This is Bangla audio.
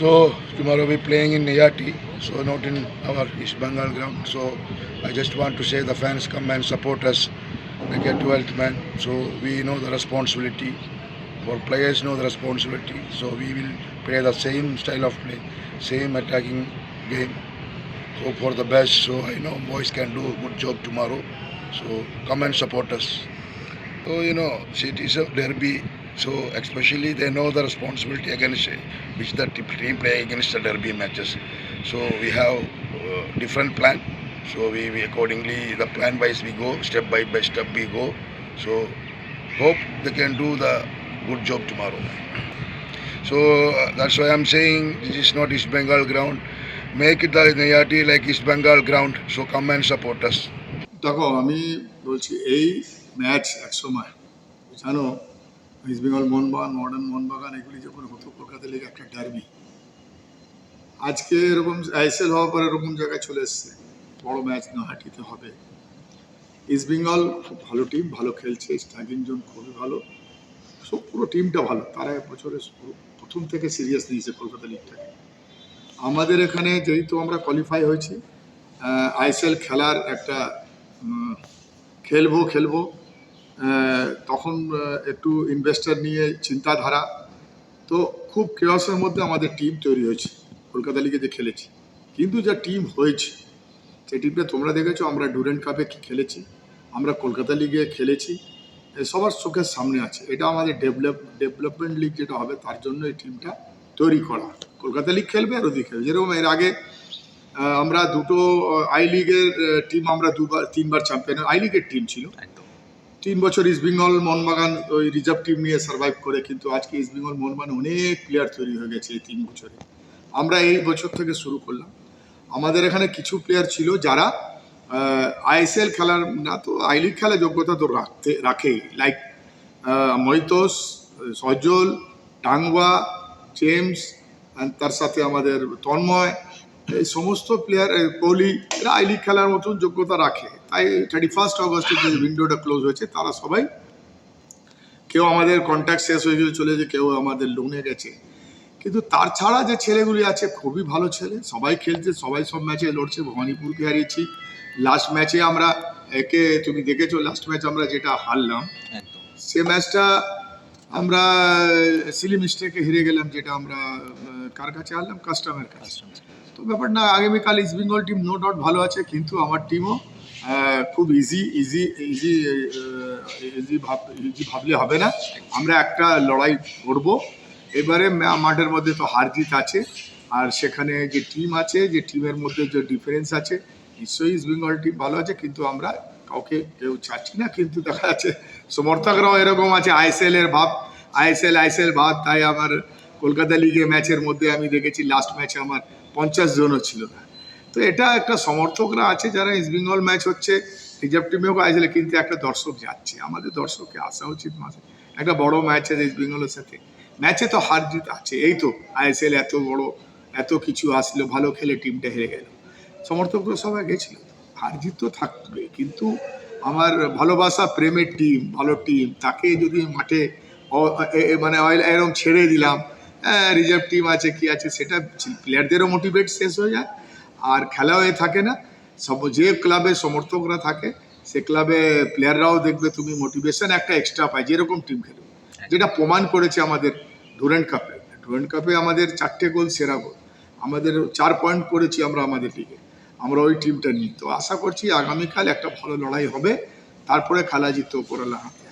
So tomorrow we're playing in Nayati, so not in our East Bengal ground. So I just want to say the fans come and support us like a 12th man. So we know the responsibility. For players know the responsibility. So we will play the same style of play, same attacking game. Hope for the best. So I know boys can do a good job tomorrow. So come and support us. So you know, it is a derby. So especially they know the responsibility against uh, which the t- team play against the derby matches. So we have uh, different plan. So we, we accordingly the plan wise we go step by by step we go. So hope they can do the good job tomorrow. So uh, that's why I'm saying this is not East Bengal ground. Make it the Nayati like East Bengal ground. So come and support us. দেখো আমি বলছি এই ম্যাচ একসময় জানো East Bengal Mohun Bagan modern Mohun Bagan এগুলি যখন হতো কলকাতা লিগে একটা ডার্বি আজকে এরকম আইএসএল হওয়ার পর এরকম জায়গায় চলে এসছে। বড় ম্যাচ নহাটিতে হবে। ইস্ট বেঙ্গল খুব ভালো টিম ভালো খেলছে স্ট্রাইকিং জোন খুবই ভালো। সব পুরো টিমটা ভালো। তারা এক বছরে প্রথম থেকে সিরিয়াস নিয়েছে কলকাতা লিগটাকে আমাদের এখানে যেহেতু আমরা কোয়ালিফাই হয়েছি আইএসএল খেলার একটা খেলব খেলব। তখন একটু ইনভেস্টার নিয়ে চিন্তাধারা। তো খুব কেয়াসের মধ্যে আমাদের টিম তৈরি হয়েছে। কলকাতা লিগে যে খেলেছি। কিন্তু যা টিম হয়েছে, সেই টিমটা তোমরা দেখেছ, আমরা ডুরেন্ট কাপে খেলেছি, আমরা কলকাতা লিগে খেলেছি সবার চোখের সামনে আছে। এটা আমাদের ডেভেলপ ডেভেলপমেন্ট লিগ যেটা হবে, তার জন্য এই টিমটা তৈরি করা। কলকাতা লিগ খেলবে আর ওদিকে খেলবে। যেরকম এর আগে আমরা দুটো আই লিগের টিম আমরা দুবার, তিনবার চ্যাম্পিয়ন আই লিগের টিম ছিল। তিন বছর ইস্ট বেঙ্গল মোহনবাগান ওই রিজার্ভ টিম নিয়ে সার্ভাইভ করে, কিন্তু আজকে ইস্ট বেঙ্গল মোহনবাগান অনেক প্লেয়ার তৈরি হয়ে গেছে এই তিন বছরে। আমরা এই বছর থেকে শুরু করলাম। আমাদের এখানে কিছু প্লেয়ার ছিল যারা আইএসএল খেলার না তো আই লিগ খেলার যোগ্যতা তো রাখতে রাখেই লাইক মৈতোস সজল, টাংবা জেমস তার সাথে আমাদের তন্ময় এই সমস্ত প্লেয়ার কোহলি এরা আই লিগ খেলার মতন যোগ্যতা রাখে। তাই থার্টি ফার্স্ট অগস্টে যে উইন্ডোটা ক্লোজ হয়েছে তারা সবাই কেউ আমাদের কন্ট্যাক্ট শেষ হয়ে গেছে চলে যে কেউ আমাদের লোনে গেছে। কিন্তু তার ছাড়া যে ছেলেগুলি আছে খুবই ভালো ছেলে। সবাই খেলছে সবাই সব ম্যাচে লড়ছে ভবানীপুরকে হারিয়েছি। লাস্ট ম্যাচে আমরা একে তুমি দেখেছ লাস্ট ম্যাচ আমরা যেটা হারলাম সে ম্যাচটা আমরা সিলি মিস্টেকে হেরে গেলাম যেটা আমরা কার কাছে হারলাম? কাস্টমার কাছে। তো ব্যাপার না আগামীকাল East Bengal team no doubt ভালো আছে কিন্তু আমার টিমও খুব ইজি ইজি ইজি ইজি ভাব ইজি ভাবলে হবে না। আমরা একটা লড়াই করব। এবারে মাঠের মধ্যে তো হার জিত আছে। আর সেখানে যে টিম আছে যে টিমের মধ্যে যে ডিফারেন্স আছে নিশ্চয়ই ইস্ট বেঙ্গল টিম ভালো আছে কিন্তু আমরা কাউকে কেউ চাচ্ছি না, কিন্তু দেখা যাচ্ছে সমর্থকরাও এরকম আছে আইএসএল এর ভাব আইএসএল আইএসএল ভাব তাই আমার কলকাতা লিগে ম্যাচের মধ্যে আমি দেখেছি লাস্ট ম্যাচে আমার পঞ্চাশ জনও ছিল না। তো এটা একটা সমর্থকরা আছে যারা ইস্ট বেঙ্গল ম্যাচ হচ্ছে রিজার্ভ টিমেও আইসলে কিন্তু একটা দর্শক যাচ্ছে। আমাদের দর্শককে আসা উচিত মাঝে। একটা বড় ম্যাচ আছে ইস্ট বেঙ্গলের সাথে। ম্যাচে তো হার জিত আছে, এই তো আইএসএল এত বড়, এত কিছু আসলো, ভালো খেলে টিমটা হেরে গেল। সমর্থকরা সবাই গেছিল। হার জিত তো থাকবে। কিন্তু আমার ভালোবাসা, প্রেমের টিম ভালো টিম তাকে যদি মাঠে মানে এরকম ছেড়ে দিলাম হ্যাঁ রিজার্ভ টিম আছে, কি আছে, সেটা প্লেয়ারদেরও মোটিভেট শেষ হয়ে যায়। আর খেলাও এ থাকে না সব যে ক্লাবে সমর্থকরা থাকে, সে ক্লাবে প্লেয়াররাও দেখবে তুমি মোটিভেশন একটা এক্সট্রা পায়, যেরকম টিম খেলবে। যেটা প্রমাণ করেছে আমাদের ডুরেন্ট কাপে। ডুরেন্ট কাপে আমাদের চারটে গোল সেরা গোল আমাদের চার পয়েন্ট করেছি আমরা আমাদের লিগে আমরা ওই টিমটা নিই তো আশা করছি আগামীকাল একটা ভালো লড়াই হবে। তারপরে খেলা জিততেও হাতে।